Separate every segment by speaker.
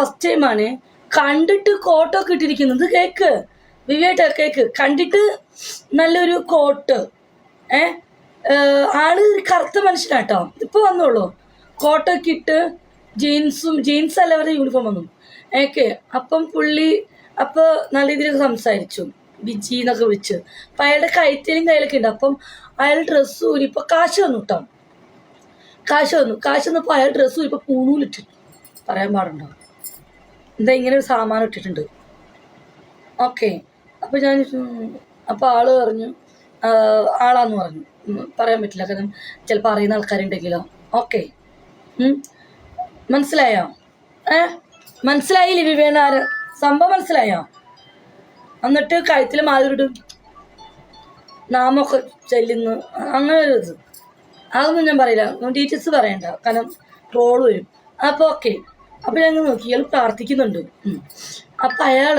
Speaker 1: First ടൈമാണ് കണ്ടിട്ട് കോട്ടോ ഇട്ടിരിക്കുന്നത് കേക്ക്. വിവേട്ട കേക്ക്. കണ്ടിട്ട് നല്ലൊരു കോട്ട് ഏ? ആൾ കറുത്ത മനുഷ്യനാട്ടോ. ഇപ്പൊ വന്നോളൂ. കോട്ടൊക്കെ ഇട്ട് ജീൻസും ജീൻസ് അല്ല അവരുടെ യൂണിഫോം വന്നു ഏക്കെ അപ്പം പുള്ളി അപ്പൊ നല്ല രീതിയിൽ സംസാരിച്ചു. ബിജി എന്നൊക്കെ വിളിച്ച്. അപ്പം അയാളുടെ കൈത്തേലും കയ്യിലൊക്കെ ഉണ്ട്. അപ്പം അയാൾ ഡ്രസ്സ് ഊരി ഇപ്പൊ കാശ് വന്നു കേട്ടോ കാശ് വന്നു കാശ് വന്നപ്പോൾ അയാൾ ഡ്രസ്സ് ഊരി ഇപ്പം പൂണൂലിട്ടു. പറയാൻ പാടുണ്ടോ? എന്താ ഇങ്ങനെ ഒരു സാമാനം ഇട്ടിട്ടുണ്ട്. ഓക്കെ. അപ്പോൾ ഞാൻ അപ്പോൾ ആൾ പറഞ്ഞു ആളാന്ന് പറഞ്ഞു. പറയാൻ പറ്റില്ല കാരണം ചിലപ്പോൾ അറിയുന്ന ആൾക്കാരുണ്ടെങ്കിലോ. ഓക്കെ. മനസ്സിലായോ? ഏ? മനസ്സിലായില്ലേ ആര്? സംഭവം മനസ്സിലായോ? എന്നിട്ട് കഴുത്തിൽ മാതിരിടും നാമൊക്കെ ചെല്ലുന്നു. അങ്ങനെ ഒരു ഇത്. അതൊന്നും ഞാൻ പറയില്ല. ഡീറ്റെയിൽസ് പറയണ്ട. കാരണം ട്രോൾ വരും. അപ്പോൾ ഓക്കെ. അപ്പോൾ ഞങ്ങൾ നോക്കി ഇയാൾ പ്രാർത്ഥിക്കുന്നുണ്ട്. അപ്പൊ അയാൾ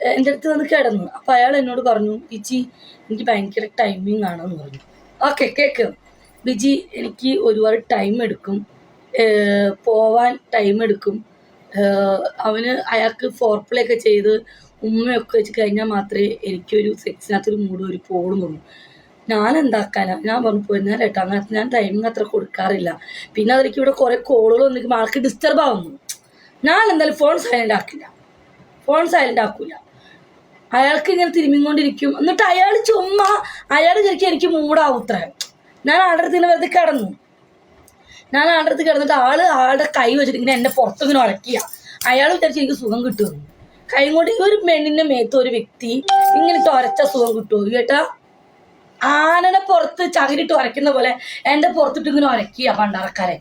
Speaker 1: എന്റെ അടുത്ത് നിന്ന് കിടന്നു. അപ്പൊ അയാൾ എന്നോട് പറഞ്ഞു ബിജി എനിക്ക് ഭയങ്കര ടൈമിങ് ആണെന്ന് പറഞ്ഞു. Okay cake. ബിജി എനിക്ക് ഒരുപാട് ടൈം എടുക്കും. പോവാൻ ടൈം എടുക്കും. അവന് അയാൾക്ക് ഫോർപ്ലേ ഒക്കെ ചെയ്ത് ഉമ്മയൊക്കെ വെച്ച് കഴിഞ്ഞാൽ മാത്രമേ എനിക്കൊരു സെക്സിനകത്തൊരു മൂഡ് ഒരു പോകണം തോന്നു. ഞാൻ എന്താക്കാനാ? ഞാൻ പറഞ്ഞു പോയിരുന്നാൽ കേട്ടോ. അങ്ങനത്തെ ഞാൻ ടൈമിങ് അത്ര കൊടുക്കാറില്ല. പിന്നെ അതിലേക്ക് ഇവിടെ കുറേ കോളുകൾ വന്നിരിക്കുമ്പോൾ ആൾക്ക് ഡിസ്റ്റർബ് ആവുന്നു. ഞാൻ എന്തായാലും ഫോൺ സൈലന്റ് ആക്കില്ല. ഫോൺ സൈലന്റ് ആക്കില്ല അയാൾക്ക് ഇങ്ങനെ തിരുമ്മിക്കൊണ്ടിരിക്കും. എന്നിട്ട് അയാൾ ചുമ്മാ അയാൾ ശരിക്കും എനിക്ക് മൂടാവുത്ര ഞാൻ ആളുടെ അടുത്ത് വെറുതെ കിടന്നു. ഞാൻ ആളുടെ അടുത്ത് കിടന്നിട്ട് ആൾ ആളുടെ കൈ വെച്ചിട്ട് ഇങ്ങനെ എന്നെ പുറത്തിങ്ങനെ ഉടക്കിയ അയാൾ വിചാരിച്ച് എനിക്ക് സുഖം കിട്ടുമെന്ന് കൈ കൊണ്ട് ഒരു പെണ്ണിന്റെ മേത്ത് ഒരു വ്യക്തി ഇങ്ങനെ ഉരച്ച സുഖം കിട്ടുമോ? കേട്ടാ? ആനനെ പുറത്ത് ചകിരിട്ട് ഉരയ്ക്കുന്ന പോലെ എന്റെ പുറത്തിട്ട് ഇങ്ങനെ ഉരക്കിയ പണ്ടാറക്കാരെ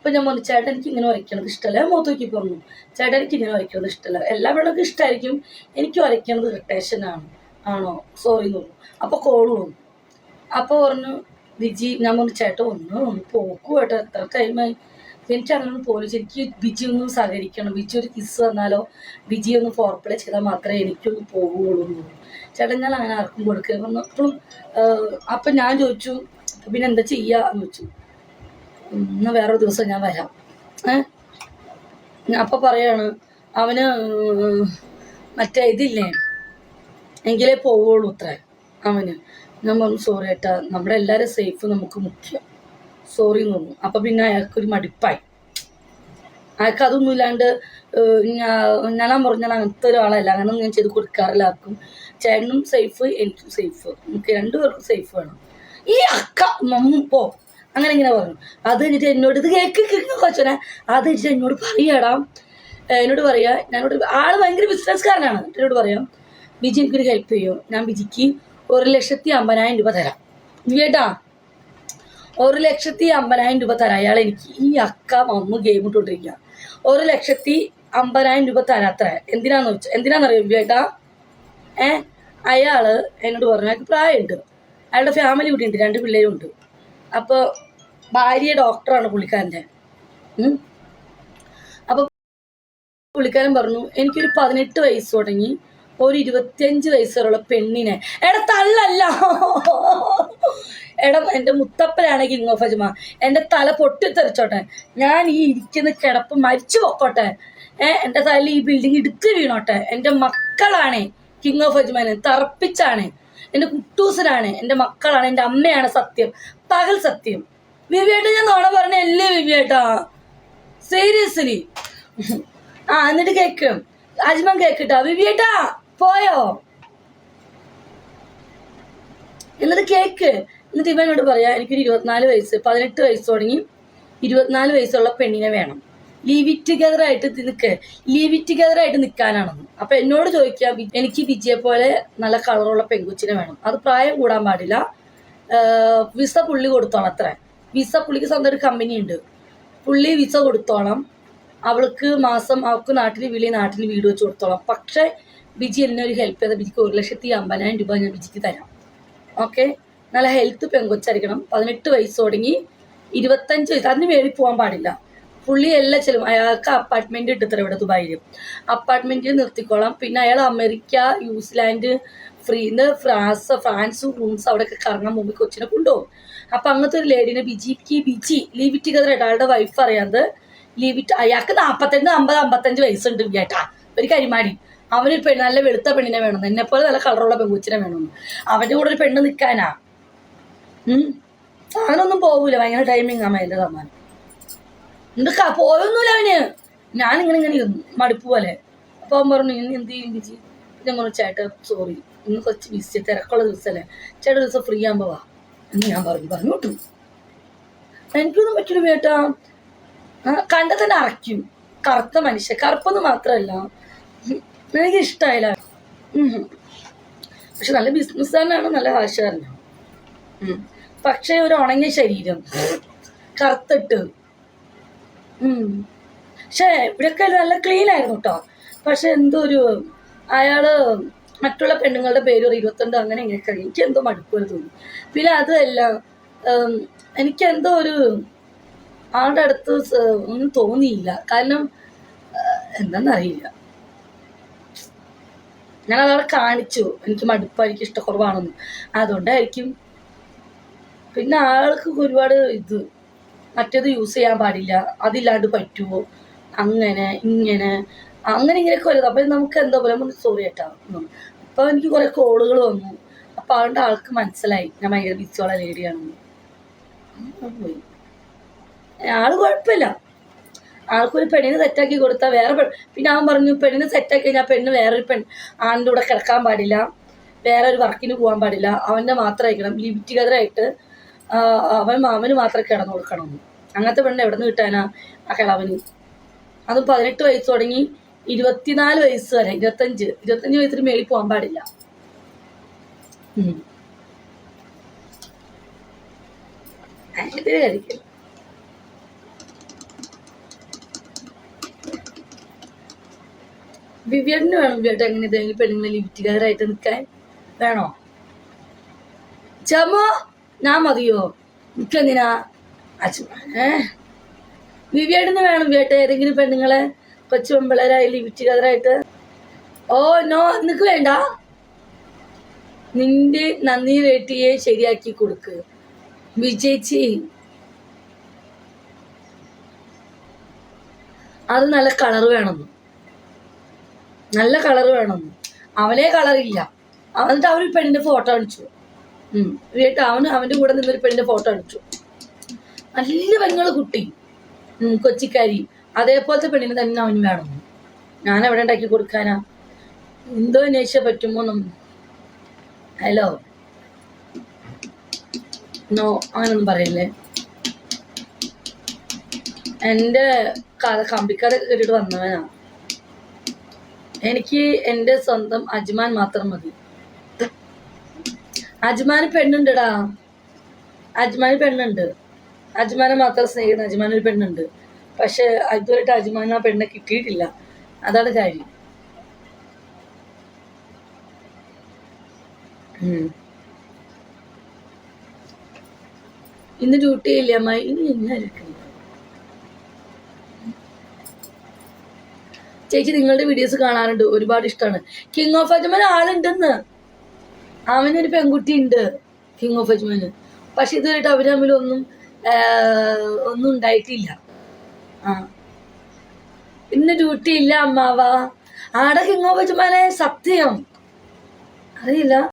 Speaker 1: അപ്പൊ ഞാൻ പറഞ്ഞു ചേട്ടൻ എനിക്ക് ഇങ്ങനെ വരയ്ക്കണത് ഇഷ്ടമല്ല മുഖത്ത് നോക്കി പറഞ്ഞു ചേട്ടൻ എനിക്ക് ഇങ്ങനെ വരയ്ക്കണത് ഇഷ്ടമല്ല എല്ലാ പെണ്ണുക്കും ഇഷ്ടമായിരിക്കും എനിക്ക് വരയ്ക്കണത് ആണ്. ആണോ? സോറി എന്ന് പറഞ്ഞു. അപ്പൊ കോൾ വന്നു. അപ്പൊ പറഞ്ഞു വിജി ഞാൻ പറഞ്ഞു ചേട്ടൻ ഒന്ന് ഒന്ന് പോക്കു കേട്ടോ എത്ര ടൈമായി എനിക്ക് അങ്ങനെ പോലും എനിക്ക് ബിജി ഒന്ന് സഹകരിക്കണം. ബിജി ഒരു കിസ് വന്നാലോ ബിജി ഒന്ന് ഫോർപ്ലേ ചെയ്താൽ മാത്രമേ എനിക്കൊന്ന് പോകുള്ളൂ ചേട്ടൻ ഞാൻ അങ്ങനെ ആർക്കും കൊടുക്കുക പറഞ്ഞു. അപ്പം ഞാൻ ചോദിച്ചു പിന്നെ എന്താ ചെയ്യുക എന്ന് ചോദിച്ചു. ഇന്ന് വേറൊരു ദിവസം ഞാൻ വരാം. ഏ? അപ്പൊ പറയാണ് അവന് മറ്റേ ഇതില്ലേ? എങ്കിലേ പോവുള്ളൂ അത്ര അവന്. ഞാൻ പറഞ്ഞു സോറി ഏട്ടാ നമ്മുടെ എല്ലാവരും സേഫ് നമുക്ക് മുഖ്യം സോറി എന്ന് പറഞ്ഞു. അപ്പൊ പിന്നെ അയാൾക്കൊരു മടുപ്പായി. അയാൾക്ക് അതൊന്നും ഇല്ലാണ്ട് ഞാൻ പറഞ്ഞാൽ അങ്ങനത്തെ ഒരാളല്ല. അങ്ങനെ ഞാൻ ചെയ്ത് കൊടുക്കാറില്ല ആർക്കും. ചേട്ടനും സേഫ് എനിക്കും സേഫ് നമുക്ക് രണ്ടുപേർക്കും സേഫ് വേണം. ഈ അക്ക മമ്മ പോ. അങ്ങനെ ഇങ്ങനെ പറഞ്ഞു. അത് കഴിഞ്ഞിട്ട് എന്നോട് ഇത് കേക്ക് കേക്ക് കൊച്ചനെ. അത് കഴിഞ്ഞിട്ട് എന്നോട് പറയാടാ. എന്നോട് പറയാ ഞാനോട് ആൾ ഭയങ്കര ബിസിനസ്സുകാരനാണ്. എന്നോട് പറയാം ബിജി എനിക്കൊരു ഹെൽപ്പ് ചെയ്യും. ഞാൻ ബിജിക്ക് ഒരു ലക്ഷത്തി അമ്പതിനായിരം രൂപ തരാം. കേട്ടാ? ഒരു ലക്ഷത്തി അമ്പതിനായിരം രൂപ തരാം. അയാൾ എനിക്ക് ഈ അക്ക മമ്മു ഗെയിം ഇട്ടുകൊണ്ടിരിക്കുക ഒരു ലക്ഷത്തി അമ്പതിനായിരം രൂപ തരാത്ര എന്തിനാന്ന് വെച്ചാൽ എന്തിനാന്നറിയോ ചേട്ടാ ഏ അയാൾ എന്നോട് പറഞ്ഞു അയാൾക്ക് പ്രായമുണ്ട്. അയാളുടെ ഫാമിലി കൂടി ഉണ്ട് രണ്ട് പിള്ളേരും ഉണ്ട്. അപ്പോൾ ഭാര്യ ഡോക്ടറാണ് പുള്ളിക്കാരന്റെ. അപ്പോൾ അപ്പൊ പുള്ളിക്കാരൻ പറഞ്ഞു എനിക്കൊരു പതിനെട്ട് വയസ്സ് തുടങ്ങി ഒരു ഇരുപത്തിയഞ്ച് വയസ്സ് വരെയുള്ള പെണ്ണിനെ. എടാ തള്ളല്ല. എടാ എന്റെ മുത്തപ്പനാണ് കിങ് ഓഫ് അജ്മ എന്റെ തല പൊട്ടിത്തെറിച്ചോട്ടെ. ഞാൻ ഈ ഇരിക്കുന്ന കിടപ്പ് മരിച്ചു പൊക്കോട്ടെ. ഏ എന്റെ തല ഈ ബിൽഡിംഗ് ഇടുത്ത് വീണോട്ടെ. എന്റെ മക്കളാണ്. കിങ് ഓഫ് അജ്മാന് തറപ്പിച്ചാണ്. എന്റെ കുട്ടൂസനാണ് എന്റെ മക്കളാണ് എന്റെ അമ്മയാണ് സത്യം പകൽ സത്യം. വിവിയേട്ട ഞാൻ നോണ പറഞ്ഞ അല്ലേ വിവിയേട്ടാ സീരിയസ്ലി ആ എന്നിട്ട് കേക്കും. അജ്മൻ കേക്കിട്ടാ വിവിയേട്ടാ പോയോ? എന്നിട്ട് കേക്ക്. എന്നിട്ട് ഇവനോട് പറയാ എനിക്കൊരു ഇരുപത്തിനാല് വയസ്സ് പതിനെട്ട് വയസ്സ് തുടങ്ങി ഇരുപത്തിനാല് വയസ്സുള്ള പെണ്ണിനെ വേണം. ലീവ് ഇറ്റ് ടുഗദർ ആയിട്ട് നിൽക്ക് ലീവ് ഇറ്റ് ടുഗദർ ആയിട്ട് നിൽക്കാനാണെന്ന് അപ്പൊ എന്നോട് ചോദിക്കാം എനിക്ക് വിജയെ പോലെ നല്ല കളറുള്ള പെൺകുച്ചിനെ വേണം. അത് പ്രായം കൂടാൻ പാടില്ല. വിസ പുള്ളി കൊടുത്തോണം അത്ര. വിസ പുള്ളിക്ക് സ്വന്തം ഒരു കമ്പനി ഉണ്ട്. പുള്ളി വിസ കൊടുത്തോണം. അവൾക്ക് മാസം അവൾക്ക് നാട്ടിൽ വിളി നാട്ടിൽ വീട് വെച്ച് കൊടുത്തോളാം. പക്ഷെ ബിജി എന്നെ ഒരു ഹെൽപ്പ് ചെയ്ത. ബിജിക്ക് ഒരു ലക്ഷത്തി അമ്പതിനായിരം രൂപ ഞാൻ ബിജിക്ക് തരാം. ഓക്കെ നല്ല ഹെൽത്ത് പെങ്കൊച്ചായിരിക്കണം. പതിനെട്ട് വയസ്സ് തുടങ്ങി ഇരുപത്തഞ്ച് വയസ്സ്. അതിന് വേണ്ടി പോകാൻ പാടില്ല. പുള്ളി എല്ലാം ചെല്ലും അയാൾക്ക് അപ്പാർട്ട്മെന്റ് ഇട്ടത്ര ഇവിടെ ദുബായിൽ അപ്പാർട്ട്മെന്റിൽ നിർത്തിക്കോളാം. പിന്നെ അയാൾ അമേരിക്ക ന്യൂസിലാൻഡ് ഫ്രീന്ന് ഫ്രാൻസ് ഫ്രാൻസ് റൂംസ് അവിടെയൊക്കെ കറങ്ങാൻ മുമ്പ് കൊച്ചിനെ കൊണ്ടുപോകും. അപ്പൊ അങ്ങനത്തെ ഒരു ബിജി ലീവ് ഇറ്റ് ടുഗദർ ആയിട്ട് അയാളുടെ വൈഫ് അറിയാതെ ലീവിറ്റ് അയാൾക്ക് നാൽപ്പത്തഞ്ച് അമ്പത് അമ്പത്തഞ്ച് വയസ്സുണ്ട് കേട്ടാ ഒരു കരിമാടി. അവനൊരു പെണ്ണ് നല്ല വെളുത്ത പെണ്ണിനെ വേണം. എന്നെ പോലെ നല്ല കളറുള്ള പെൺകുച്ചിനെ വേണം. അവന്റെ കൂടെ ഒരു പെണ്ണ് നിൽക്കാനാ ഉം. സാധനമൊന്നും പോകൂല ഭയങ്കര ടൈമിങ് അമ്മ എന്റെ സമ്മാനം. എന്നിട്ട് പോയൊന്നുമില്ല അവന്. ഞാനിങ്ങനെ ഇങ്ങനെ ഇരുന്നു മടുപ്പ് പോലെ. അപ്പോൾ അവൻ പറഞ്ഞു ഇനി എന്ത് ചെയ്യും ബിജി ഞാൻ പറഞ്ഞു ചേട്ടാ സോറി ഇന്ന് കുറച്ച് ബിസി തിരക്കുള്ള ദിവസമല്ലേ ചേട്ടാ ദിവസം ഫ്രീ ആകുമ്പോൾ വാ. എന്ന് ഞാൻ പറഞ്ഞു പറഞ്ഞു വിട്ടു എനിക്കൊന്നും പറ്റില്ല ചേട്ടാ. കണ്ട തന്നെ അറയ്ക്കും. കറുത്ത മനുഷ്യ കറുപ്പെന്ന് മാത്രമല്ല എനിക്ക് ഇഷ്ടമായില്ല പക്ഷെ നല്ല ബിസിനസ്സുകാരനാണ് നല്ല കാശുകാരനാണ് ഉം. പക്ഷേ ഒരു ഉണങ്ങിയ ശരീരം കറുത്തിട്ട്. പക്ഷേ ഇവിടെയൊക്കെ നല്ല ക്ലീൻ ആയിരുന്നു കേട്ടോ പക്ഷെ എന്തോ ഒരു അയാൾ മറ്റുള്ള പെണ്ണുങ്ങളുടെ പേര് ഒരു ഇരുപത്തിരണ്ട് അങ്ങനെ ഇങ്ങനെയൊക്കെ എനിക്ക് എന്തോ മടുപ്പ് തോന്നി. പിന്നെ അതല്ല എനിക്ക് എന്തോ ഒരു ആളുടെ അടുത്ത് ഒന്നും തോന്നിയില്ല. കാരണം എന്താണെന്നറിയില്ല ഞാൻ അതവിടെ കാണിച്ചു. എനിക്ക് മടുപ്പ് എനിക്ക് ഇഷ്ടക്കുറവാണെന്ന്. അതുകൊണ്ടായിരിക്കും. പിന്നെ ആൾക്ക് ഒരുപാട് ഇത് മറ്റേത് യൂസ് ചെയ്യാൻ പാടില്ല. അതില്ലാണ്ട് പറ്റുമോ അങ്ങനെ ഇങ്ങനെ അങ്ങനെ ഇങ്ങനെയൊക്കെ വരുന്നത് അപ്പം നമുക്ക് എന്താ പോലെ സോറി ഏട്ടാ അപ്പോൾ എനിക്ക് കുറേ കോളുകൾ വന്നു. അപ്പോൾ അതുകൊണ്ട് ആൾക്ക് മനസ്സിലായി. ഞാൻ ഭയങ്കര ബിസിയുള്ള ലേഡിയാണെന്ന് പോയി. ആൾ കുഴപ്പമില്ല. ആൾക്കൊരു പെണ്ണിനെ സെറ്റാക്കി കൊടുത്താൽ വേറെ പെ- പിന്നെ അവൻ പറഞ്ഞു പെണ്ണിനെ സെറ്റാക്കി കഴിഞ്ഞാൽ പെണ്ണ് വേറൊരു പെൺ ആണിന്റെ കൂടെ കിടക്കാൻ പാടില്ല. വേറെ ഒരു വർക്കിന് പോകാൻ പാടില്ല. അവന്റെ മാത്രമായിരിക്കണം ലിമിറ്റ് ലിമിറ്റുകതരായിട്ട് അവൻ മാമന് മാത്രമേ കിടന്നു കൊടുക്കണം. അങ്ങനത്തെ പെണ്ണ് എവിടെ നിന്ന് കിട്ടാനാ ആ കിളവന്? അതും പതിനെട്ട് വയസ്സ് തുടങ്ങി ഇരുപത്തിനാല് വയസ്സ് വരെ ഇരുപത്തഞ്ച്. ഇരുപത്തഞ്ച് വയസ്സിന് മേളിൽ പോകാൻ പാടില്ല. ഒരു വേണം വിവിയുടെ എങ്ങനെ ഇതെങ്കിലും പെണ്ണുങ്ങളെ ലിഫ്റ്റുകാരായിട്ട് നിൽക്കാൻ? വേണോ? ചമോ! ഞാൻ മതിയോ എനിക്കെന്തിനാ അച്ഛൻ ഏ? വിവിയഡിന് വേണം വിവേട്ടെ ഏതെങ്കിലും പെണ്ണുങ്ങളെ കൊച്ചു പെമ്പിളരായി ലിഫ്റ്റുകാരായിട്ട് ഓ നോ നിനക്ക് വേണ്ട. നിന്റെ നന്ദി വേട്ടിയെ ശരിയാക്കി കൊടുക്ക്. വിജയിച്ചി. അത് നല്ല കളർ വേണം. നല്ല കളർ വേണം. അവനെ കളറില്ല എന്നിട്ട് അവർ പെണ്ണിന്റെ ഫോട്ടോ അടിച്ചു ഉം. വീട്ട് അവന് അവന്റെ കൂടെ നിന്നൊരു പെണ്ണിന്റെ ഫോട്ടോ അടിച്ചു. നല്ല പെങ്ങൾ കുട്ടി. കൊച്ചിക്കാരി. അതേപോലത്തെ പെണ്ണിനെ തന്നെ അവന് വേണം. ഞാൻ എവിടെ ഉണ്ടാക്കി കൊടുക്കാനാ? എന്തോ അന്വേഷിച്ചാൽ പറ്റുമോന്നും ഹലോ നോ അങ്ങനൊന്നും പറയില്ലേ? എന്റെ കഥ കമ്പിക്കഥ കേട്ടിട്ട് വന്നവനാ. എനിക്ക് എന്റെ സ്വന്തം അജ്മാൻ മാത്രം മതി. അജ്മാന് പെണ്ണുണ്ടടാ. അജ്മാന് പെണ്ണുണ്ട്. അജ്മാനെ മാത്രം സ്നേഹിക്കുന്ന അജ്മാൻ ഒരു പെണ്ണുണ്ട്. പക്ഷെ ഇതുവരെയായിട്ട് അജ്മാൻ ആ പെണ്ണെ കിട്ടിയിട്ടില്ല. അതാണ് കാര്യം. ഇന്ന് ഡ്യൂട്ടി ഇല്ല അമ്മ ഇനി എന്നായിരിക്കും ചേച്ചി നിങ്ങളുടെ വീഡിയോസ് കാണാറുണ്ട്. ഒരുപാട് ഇഷ്ടമാണ്. കിങ് ഓഫ് അജ്മാൻ ആളുണ്ടെന്ന്. അവനൊരു പെൺകുട്ടി ഉണ്ട് കിങ് ഓഫ് അജ്മാന് പക്ഷെ ഇതുവരെയായിട്ട് അവർ തമ്മിലൊന്നും ഒന്നും ഉണ്ടായിട്ടില്ല. ആ. ഇന്ന് ഡ്യൂട്ടി ഇല്ല അമ്മാവ. ആടെ കിങ് ഓഫ് അജ്മാനെ സത്യം? അറിയില്ല.